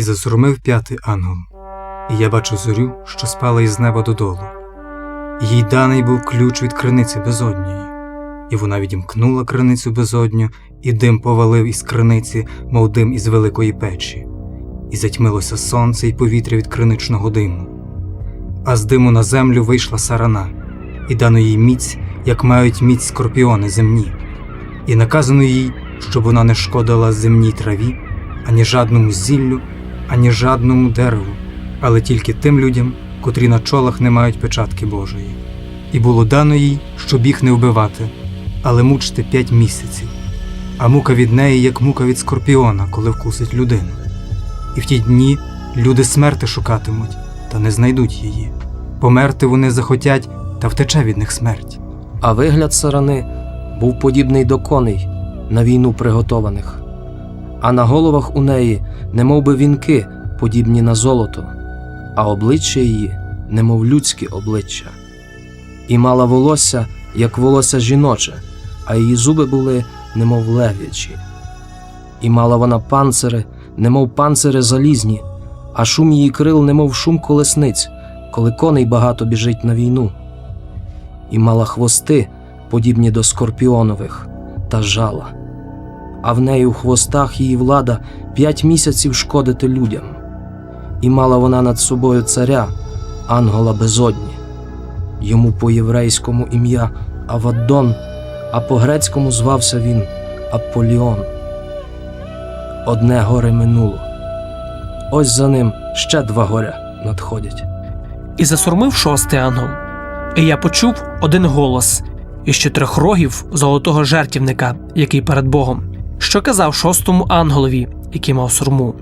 І засурмив п'ятий ангел, і я бачу зорю, що спала із неба додолу. Їй даний був ключ від криниці безодньої, і вона відімкнула криницю безодню, і дим повалив із криниці, мов дим із великої печі, і затьмилося сонце і повітря від криничного диму. А з диму на землю вийшла сарана, і дано їй міць, як мають міць скорпіони земні, і наказано їй, щоб вона не шкодила земній траві, ані жадному зіллю, ані жадному дереву, але тільки тим людям, котрі на чолах не мають печатки Божої. І було дано їй, щоб їх не вбивати, але мучити п'ять місяців, а мука від неї, як мука від скорпіона, коли вкусить людину. І в ті дні люди смерти шукатимуть, та не знайдуть її. Померти вони захотять, та втече від них смерть. А вигляд сарани був подібний до коней, на війну приготованих, а на головах у неї немов би вінки, подібні на золото, а обличчя її, немов людські обличчя, і мала волосся, як волосся жіноче, а її зуби були, немов лев'ячі. І мала вона панцири, немов панцири залізні, а шум її крил, немов шум колесниць, коли коней багато біжить на війну. І мала хвости, подібні до скорпіонових, та жала. А в неї у хвостах її влада п'ять місяців шкодити людям. І мала вона над собою царя, ангола безодні, йому по єврейському ім'я Аваддон, а по грецькому звався він Аполіон. Одне горе минуло. Ось за ним ще два горя надходять. І засурмив шостий ангел. І я почув один голос із чотирьох рогів золотого жертівника, який перед Богом, що казав шостому ангелові, який мав сурму.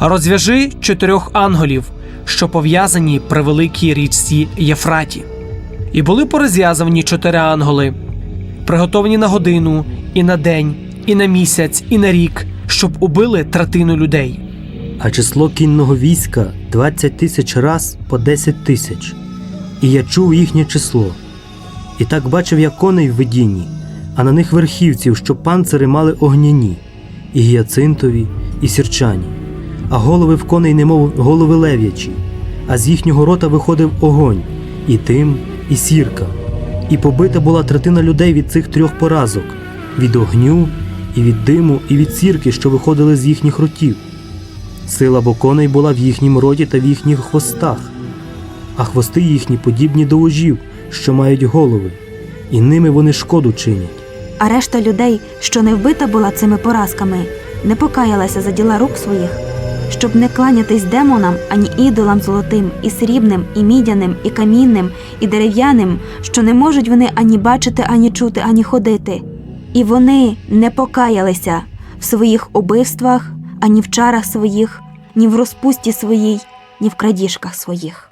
Розв'яжи чотирьох ангелів, що пов'язані при великій річці Єфраті. І були порозв'язані чотири ангели, приготовані на годину, і на день, і на місяць, і на рік, щоб убили третину людей. а число кінного війська 20 тисяч раз по 10 тисяч. І я чув їхнє число. І так бачив я коней в видінні, а на них верхівців, що панцири мали огняні, і гіацинтові, і сірчані, а голови в коней, немов голови лев'ячі, а з їхнього рота виходив огонь, і тим, і сірка. І побита була третина людей від цих трьох поразок від огню, і від диму, і від сірки, що виходили з їхніх ротів. Сила бо коней була в їхнім роді та в їхніх хвостах, а хвости їхні подібні до ужів, що мають голови, і ними вони шкоду чинять. А решта людей, що не вбита була цими поразками, не покаялася за діла рук своїх, щоб не кланятись демонам, ані ідолам золотим, і срібним, і мідяним, і камінним, і дерев'яним, що не можуть вони ані бачити, ані чути, ані ходити. І вони не покаялися в своїх убивствах, ані в чарах своїх, ні в розпусті своїй, ні в крадіжках своїх.